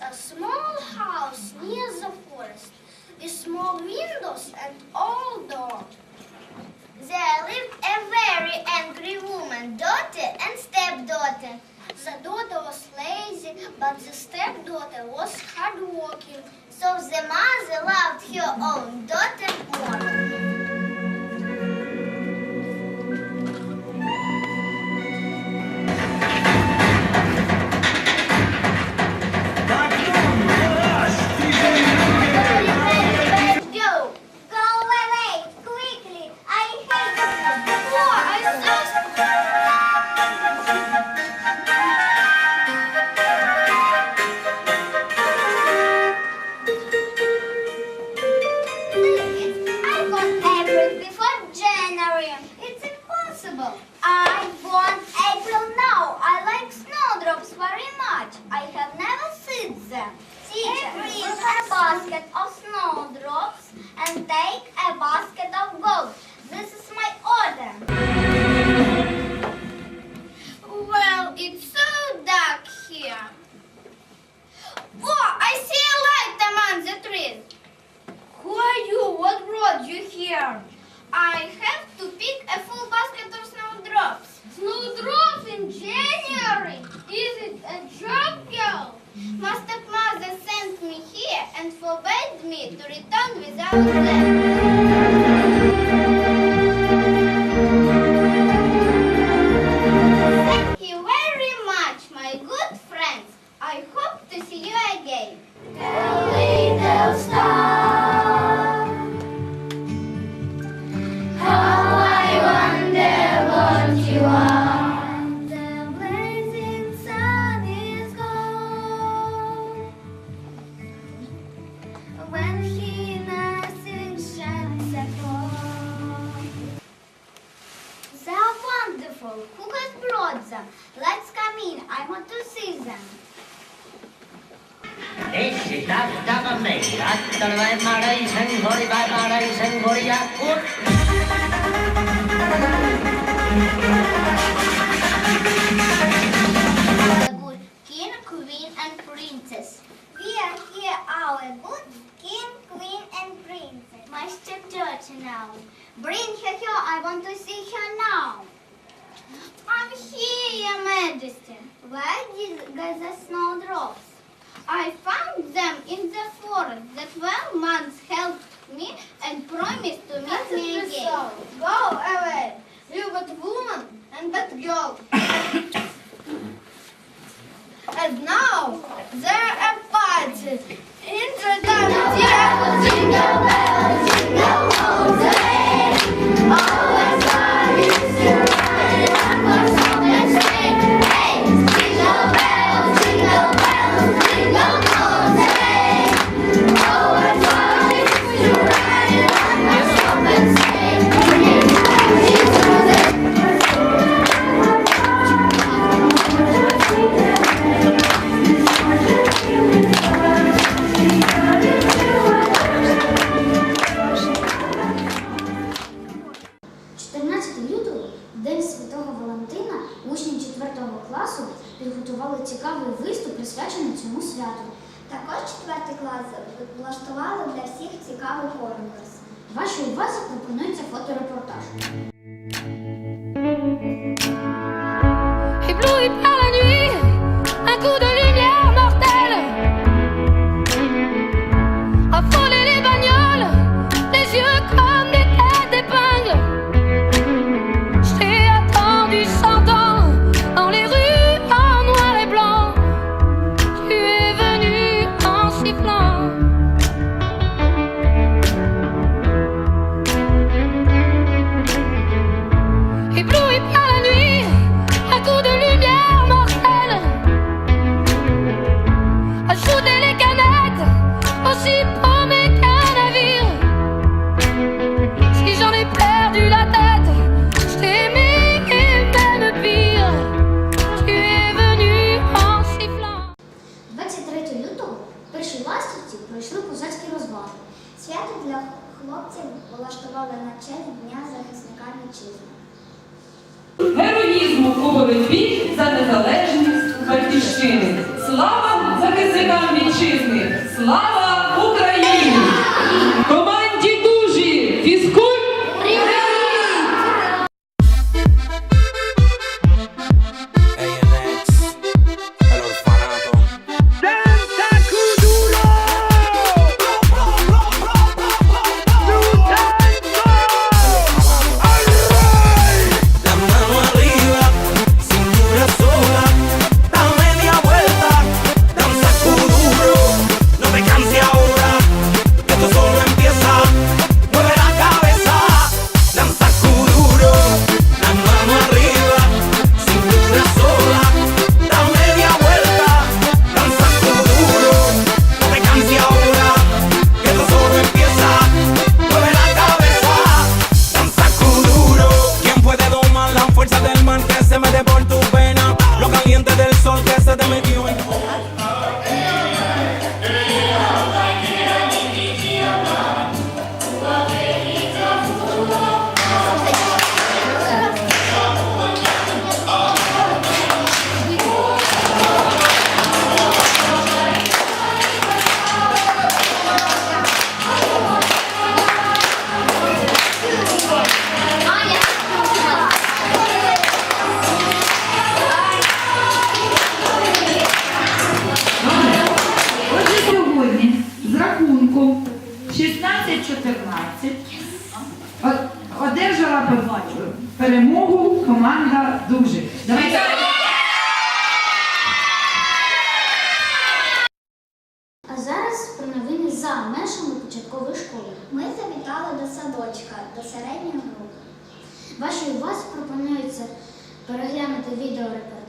a small house near the forest, with small windows and old door. There lived a very angry woman, daughter and stepdaughter. The daughter was lazy, but the stepdaughter was hardworking. So the mother loved her own daughter more. now. Bring her here. I want to see her now. I'm here, Your Majesty. Where did the snowdrops? I found them in the forest. The twelve months helped me and promised to meet That's me again. So. Go away. You bad woman and bad girl. and now, there are parties. In the влаштували цікавий виступ, присвячений цьому святу. Також четвертий клас влаштували для всіх цікавий конкурс. Вашій увазі пропонується фоторепортаж. вітчизни. Слава!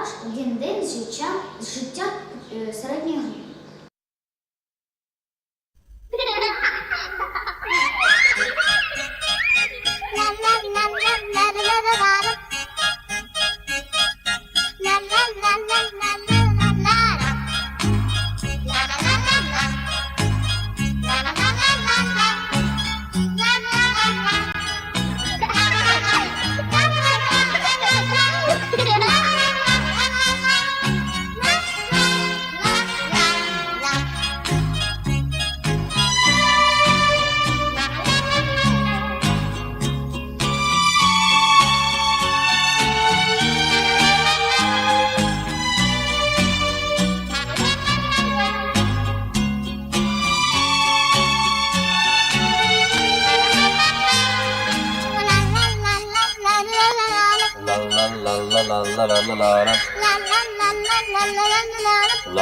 репортаж один день з життя з життя е, середньої групи.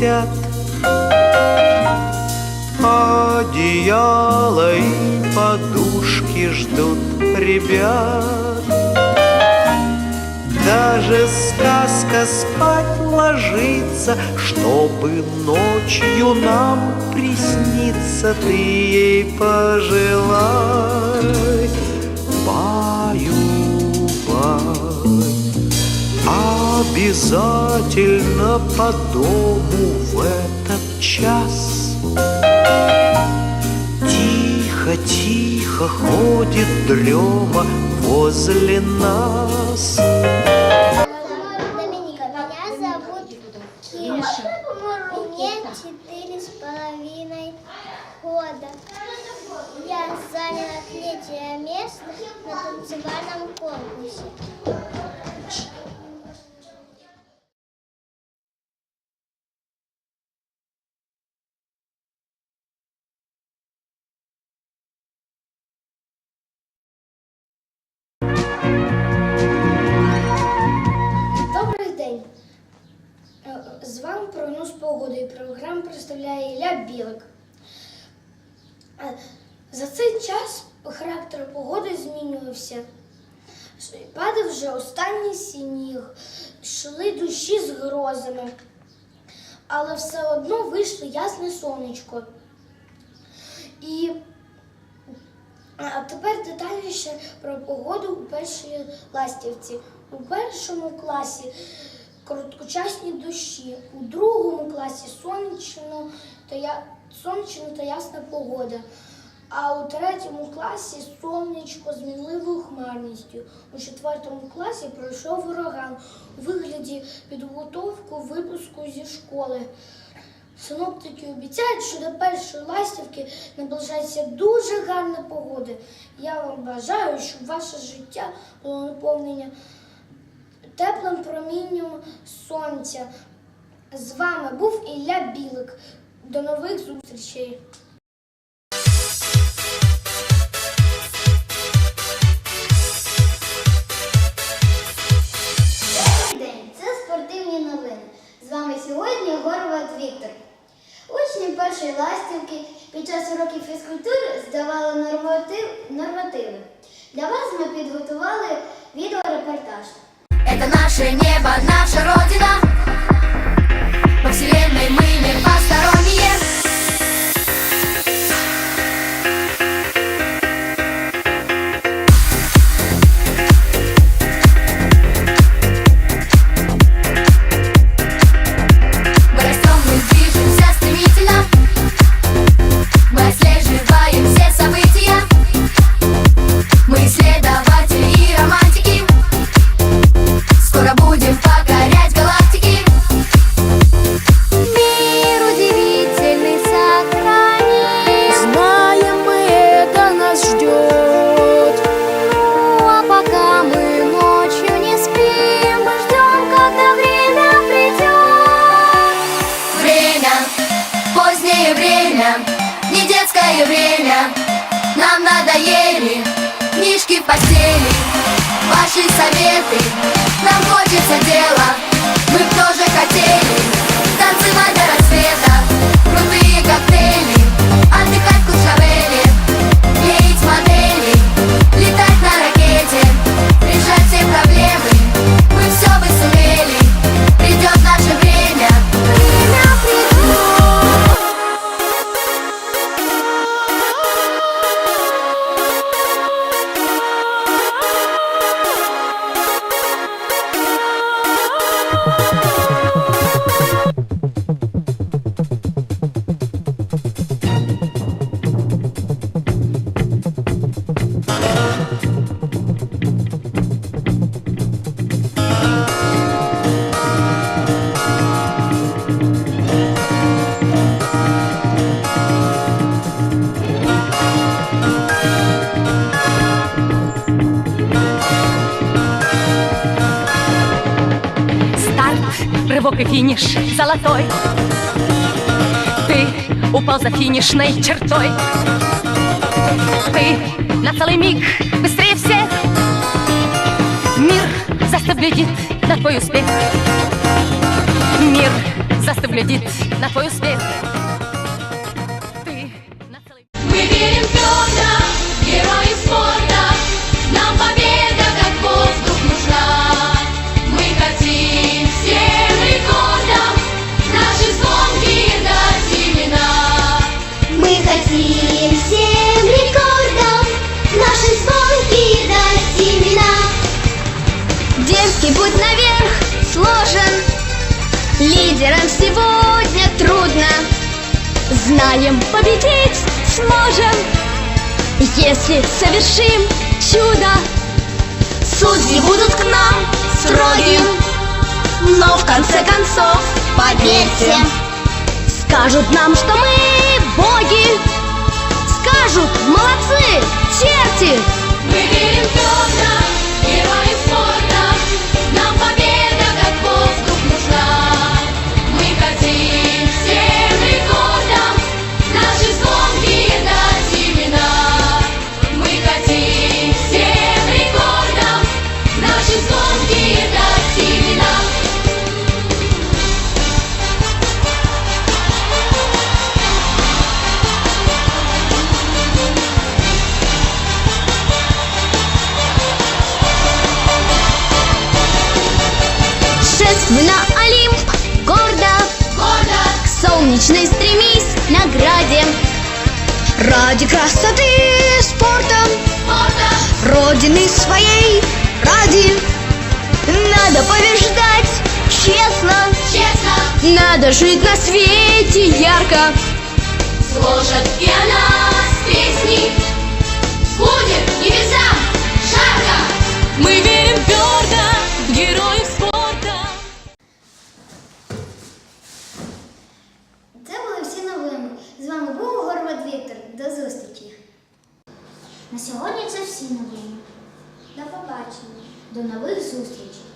Спят. Одеяло и подушки ждут ребят. Даже сказка спать ложится, чтобы ночью нам присниться, ты ей пожелай. Обязательно по дому в этот час. Тихо-тихо ходит дрема возле нас. Я заняла третье место на танцевальном конкурсе. Ілля Білик. Е, За цей час характер погоди змінювався. Падав вже останній сніг, йшли душі з грозами, але все одно вийшло ясне сонечко. І а тепер детальніше про погоду у першій ластівці. У першому класі короткочасні дощі, у другому класі сонячно та, я... сонячно та ясна погода. А у третьому класі сонечко з мінливою хмарністю. У четвертому класі пройшов ураган у вигляді підготовку випуску зі школи. Синоптики обіцяють, що до першої ластівки наближається дуже гарна погода. Я вам бажаю, щоб ваше життя було наповнення теплим промінням сонця. З вами був Ілля Білик. До нових зустрічей! День, це спортивні новини. З вами сьогодні Горват Віктор. Учні першої ластівки під час уроків фізкультури здавали норматив... нормативи. Для вас ми підготували відеорепортаж. Наше небо, наша родина. И финиш золотой. Ты упал за финишной чертой. Ты на целый миг быстрее всех. Мир застыв глядит на твой успех. Мир застыв глядит на твой успех Лидерам сегодня трудно Знаем, победить сможем, если совершим чудо. Судьи будут к нам строгим, но в конце концов, поверьте, скажут нам, что мы боги, скажут молодцы, черти. Мы верим твердо, Ради красоты спорта, спорта Родины своей ради Надо побеждать. Честно, честно. Надо жить на свете ярко. Слушать и о нас песни сьогодні це всі новини. До побачення. До нових зустрічей.